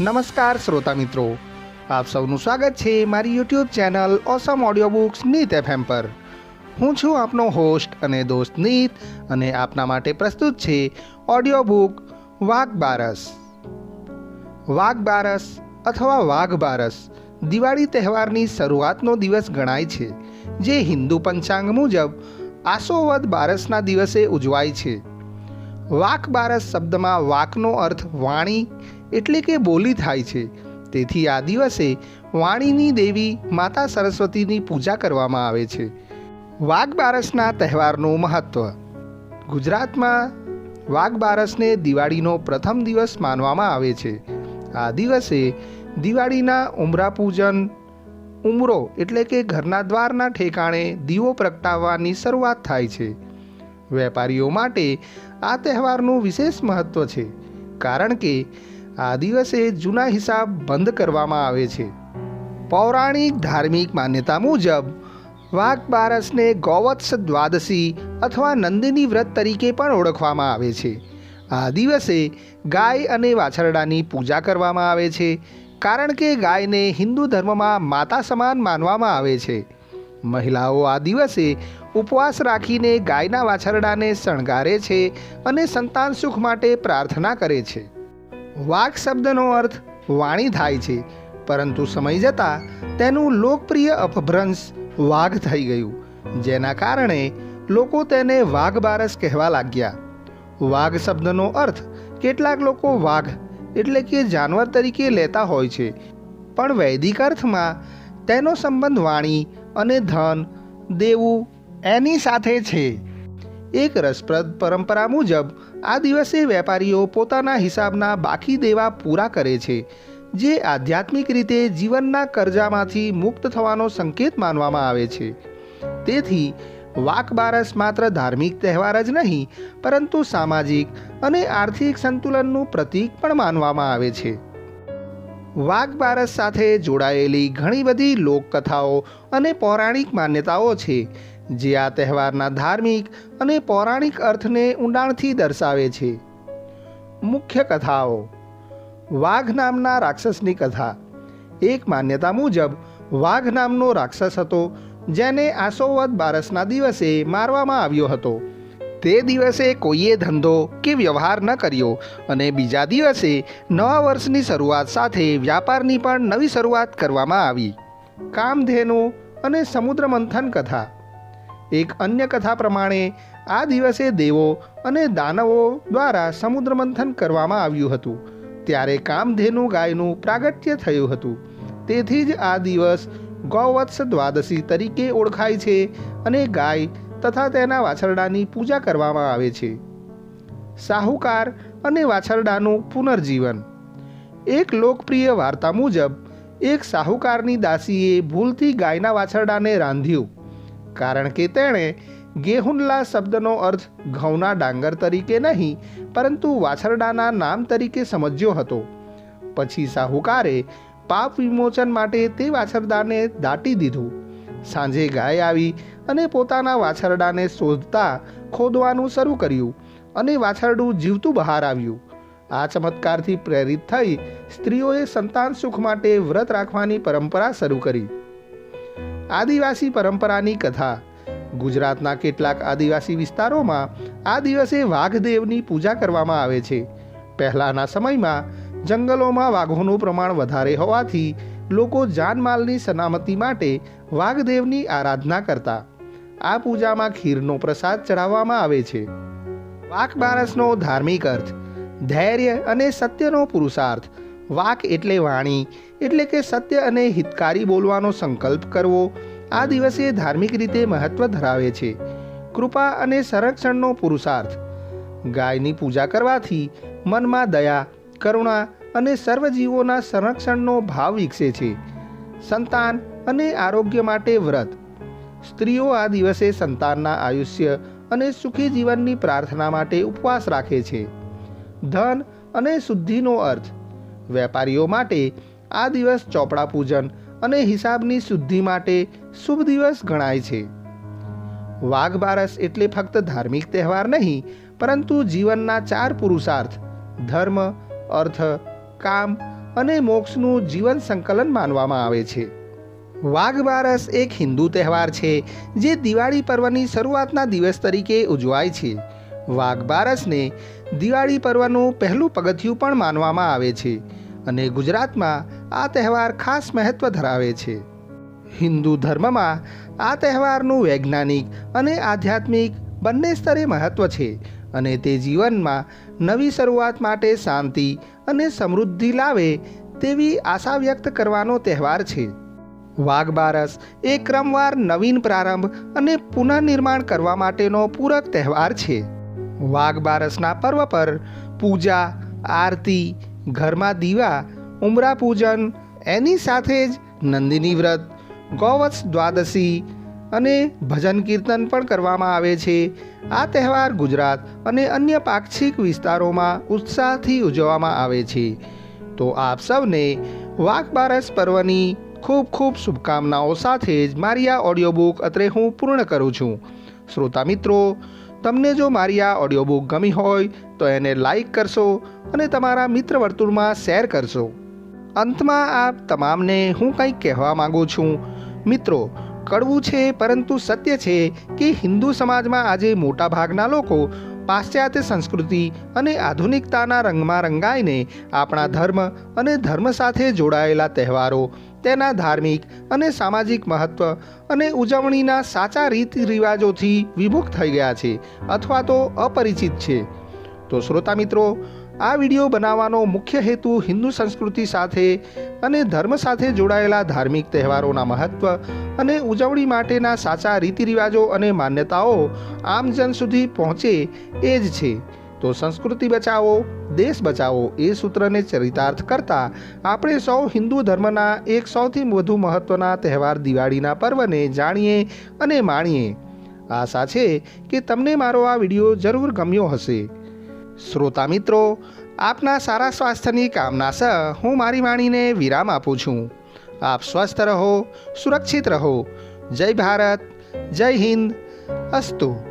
નમસ્કાર શ્રોતા મિત્રો. આપ સૌનું સ્વાગત છે મારી YouTube channel awesome audio books Neet FM પર. હું છું આપનો હોસ્ટ અને દોસ્ત નીત અને આપના માટે પ્રસ્તુત છે ઓડિયો બુક વાઘ બારસ. વાઘ બારસ અથવા વાઘ બારસ દિવાળી તહેવારની શરૂઆતનો દિવસ ગણાય છે, જે હિન્દુ પંચાંગ મુજબ આસોવદ બારસના દિવસે ઉજવાય છે. વાક બારસ શબ્દમાં વાકનો અર્થ વાણી એટલે કે બોલી થાય છે. તેથી આ દિવસે વાણીની દેવી માતા સરસ્વતીની પૂજા કરવામાં આવે છે. વાઘ બારસના તહેવારનું મહત્ત્વ ગુજરાતમાં વાઘ બારસને દિવાળીનો પ્રથમ દિવસ માનવામાં આવે છે. આ દિવસે દિવાળીના ઉમરા પૂજન ઉમરો એટલે કે ઘરના દ્વારના ઠેકાણે દીવો પ્રગટાવવાની શરૂઆત થાય છે. વેપારીઓ માટે આ તહેવારનું વિશેષ મહત્ત્વ છે. કારણ કે આ દિવસે જૂના હિસાબ બંધ કરવામાં આવે છે. પૌરાણિક ધાર્મિક માન્યતા મુજબ, વાઘ બારસને ગૌવત્સ દ્વાદશી અથવા નંદિની વ્રત તરીકે પણ ઓળખવામાં આવે છે. આ દિવસે ગાય અને વાછરડાની પૂજા કરવામાં આવે છે, કારણ કે ગાયને હિન્દુ ધર્મમાં માતા સમાન માનવામાં આવે છે. મહિલાઓ આ દિવસે ઉપવાસ રાખીને ગાયના વાછરડાને શણગારે છે અને સંતાન સુખ માટે પ્રાર્થના કરે છે. વાઘ શબ્દનો અર્થ વાણી થાય છે. પરંતુ સમય જતાં તેનું લોકપ્રિય અપભ્રંશ વાઘ થઈ ગયું, જેના કારણે લોકો તેને વાઘબારસ કહેવા લાગ્યા. વાઘ શબ્દનો અર્થ કેટલાક લોકો વાઘ, એટલે કે જાનવર તરીકે લેતા હોય છે. પણ વૈદિક અર્થમાં તેનો સંબંધ વાણી અને ધન, દેવું એની સાથે છે. એક રસપ્રદ પરંપરા મુજબ આ દિવસે વેપારીઓ પોતાના હિસાબના બાકી દેવા પૂરા કરે છે, જે આધ્યાત્મિક રીતે જીવનના કરજામાંથી મુક્ત થવાનો સંકેત માનવામાં આવે છે. તેથી વાક બારસ માત્ર ધાર્મિક તહેવાર જ નહીં, પરંતુ સામાજિક અને આર્થિક સંતુલનનું પ્રતીક પણ માનવામાં આવે છે. વાઘ બારસ સાથે જોડાયેલી ઘણી બધી લોકકથાઓ અને પૌરાણિક માન્યતાઓ છે જે આ તહેવારના ધાર્મિક અને પૌરાણિક અર્થને ઊંડાણથી દર્શાવે છે. મુખ્ય કથાઓ. વાઘ નામના રાક્ષસની કથા. એક માન્યતા મુજબ, વાઘ નામનો રાક્ષસ હતો, જેને આસોવદ બારસના દિવસે મારવામાં આવ્યો હતો. તે દિવસે કોઈએ ધંધો કે વ્યવહાર ન કર્યો અને બીજા દિવસે નવા વર્ષની શરૂઆત સાથે વ્યાપારની પણ નવી શરૂઆત કરવામાં આવી. કામધેનુ અને સમુદ્ર મંથન કથા. એક અન્ય કથા પ્રમાણે આ દિવસે દેવો અને દાનવો દ્વારા સમુદ્ર મંથન કરવામાં આવ્યું હતું. ત્યારે કામધેનુ ગાયનું પ્રાગટ્ય થયું હતું. તેથી જ આ દિવસ ગૌવત્સ દ્વાદશી તરીકે ઓળખાય છે અને ગાય તથા તેના વાછરડાની પૂજા કરવામાં આવે છે. સાહુકાર અને વાછરડાનું પુનર્જીવન. એક લોકપ્રિય વાર્તા મુજબ, એક સાહુકારની દાસીએ ભૂલથી ગાયના વાછરડાને રાંધ્યું. કારણ કે તેણે ગેહુનલા શબ્દનો અર્થ ઘઉંના ડાંગર તરીકે નહીં, પરંતુ વાછરડાના નામ તરીકે સમજ્યો હતો. પછી સાહુકારે પાપ વિમોચન માટે તે વાછરડાને દાટી દીધું. સાંજે ગાય આવી અને પોતાના વાછરડાને શોધતા ખોદવાનું શરૂ કર્યું અને વાછરડું જીવતું બહાર આવ્યું. આ ચમત્કારથી પ્રેરિત થઈ સ્ત્રીઓએ સંતાન સુખ માટે વ્રત રાખવાની પરંપરા શરૂ કરી. આદિવાસી પરંપરાની કથા. ગુજરાતના કેટલાક આદિવાસી વિસ્તારોમાં આ દિવસે વાઘદેવની પૂજા કરવામાં આવે છે. પહેલાંના સમયમાં જંગલોમાં વાઘોનું પ્રમાણ વધારે હોવાથી લોકો જાનમાલની સલામતી માટે વાઘદેવની આરાધના કરતા. આ પૂજામાં ખીરનો પ્રસાદ ચઢાવવામાં આવે છે. વાક બારસનો ધાર્મિક અર્થ, ધૈર્ય અને સત્યનો પુરુષાર્થ. વાક એટલે વાણી, એટલે કે સત્ય અને હિતકારી બોલવાનો સંકલ્પ કરવો આ દિવસે ધાર્મિક રીતે મહત્વ ધરાવે છે. કૃપા અને સંરક્ષણનો પુરુષાર્થ. ગાયની પૂજા કરવાથી મનમાં દયા, કરુણા અને સર્વજીવોના સંરક્ષણનો ભાવ વિકસે છે. સંતાન અને આરોગ્ય માટે વ્રત. સ્ત્રીઓ આ દિવસે સંતાનના આયુષ્ય અને સુખી જીવનની પ્રાર્થના માટે ઉપવાસ રાખે છે. ધન અને શુદ્ધિનો અર્થ. વેપારીઓ માટે આ દિવસ ચોપડા પૂજન અને હિસાબની શુદ્ધિ માટે શુભ દિવસ ગણાય છે. વાઘ બારસ એટલે ફક્ત ધાર્મિક તહેવાર નહીં, પરંતુ જીવનના ચાર પુરુષાર્થ, ધર્મ, અર્થ, કામ અને મોક્ષનું જીવન સંકલન માનવામાં આવે છે. વાઘ બારસ એક હિન્દુ તહેવાર છે, જે દિવાળી પર્વની શરૂઆતના દિવસ તરીકે ઉજવાય છે. વાઘ બારસને દિવાળી પર્વનું પહેલું પગથિયું પણ માનવામાં આવે છે અને ગુજરાતમાં આ તહેવાર ખાસ મહત્વ ધરાવે છે. હિન્દુ ધર્મમાં આ તહેવારનું વૈજ્ઞાનિક અને આધ્યાત્મિક બંને સ્તરે મહત્વ છે અને તે જીવનમાં નવી શરૂઆત માટે શાંતિ અને સમૃદ્ધિ લાવે તેવી આશા વ્યક્ત કરવાનો તહેવાર છે. વાઘ બારસ એ ક્રમવાર નવીન પ્રારંભ અને પુનઃનિર્માણ કરવા માટેનો પૂરક તહેવાર છે. વાઘ બારસના પર્વ પર પૂજા, આરતી, ઘરમાં દીવા ઉમરા પૂજન, એની સાથે જ નંદિની વ્રત, ગૌવત્સ દ્વાદશી અને ભજન કીર્તન પણ કરવામાં આવે છે. આ તહેવાર ગુજરાત અને અન્ય પાક્ષિક વિસ્તારોમાં ઉત્સાહથી ઉજવવામાં આવે છે. તો આપ સૌને વાઘ બારસ પર્વની ખૂબ ખૂબ શુભકામનાઓ સાથે જ મારી આ ઓડિયો બુક અત્રે હું પૂર્ણ કરું છું. શ્રોતા મિત્રો, તમને જો મારી આ ઓડિયો બુક ગમી હોય તો એને લાઈક કરશો અને તમારા મિત્ર વર્તુળમાં શેર કરશો. અંતમાં આપ તમામને હું કંઈક કહેવા માગું છું. મિત્રો, કડવું છે, પરંતુ સત્ય છે કે હિન્દુ સમાજમાં આજે મોટાભાગના લોકો પાશ્ચાત્ય સંસ્કૃતિ અને આધુનિકતાના રંગમાં રંગાઈને આપણા ધર્મ અને ધર્મ સાથે જોડાયેલા તહેવારો, તેના ધાર્મિક અને સામાજિક મહત્વ અને ઉજવણીના સાચા રીત રિવાજોથી વિમુખ થઈ ગયા છે અથવા તો અપરિચિત છે. તો શ્રોતા મિત્રો આ વીડિયો બનાવવાનો મુખ્ય હેતુ હિન્દુ સંસ્કૃતિ સાથે અને ધર્મ સાથે જોડાયેલા ધાર્મિક તહેવારોના મહત્વ અને ઉજવણી માટેના સાચા રીતિરિવાજો અને માન્યતાઓ આમજન સુધી પહોંચે એ જ છે. તો સંસ્કૃતિ બચાવો, દેશ બચાવો એ સૂત્રને ચરિતાર્થ કરતા આપણે સૌ હિન્દુ ધર્મના એક સૌથી વધુ મહત્ત્વના તહેવાર દિવાળીના પર્વને જાણીએ અને માણીએ. આશા છે કે તમને મારો આ વીડિયો જરૂર ગમ્યો હશે. શ્રોતા મિત્રો, આપના સારા સ્વાસ્થ્યની કામના સહ હું મારી વાણીને વિરામ આપું છું. આપ સ્વસ્થ રહો, સુરક્ષિત રહો. જય ભારત, જય હિન્દ, અસ્તુ.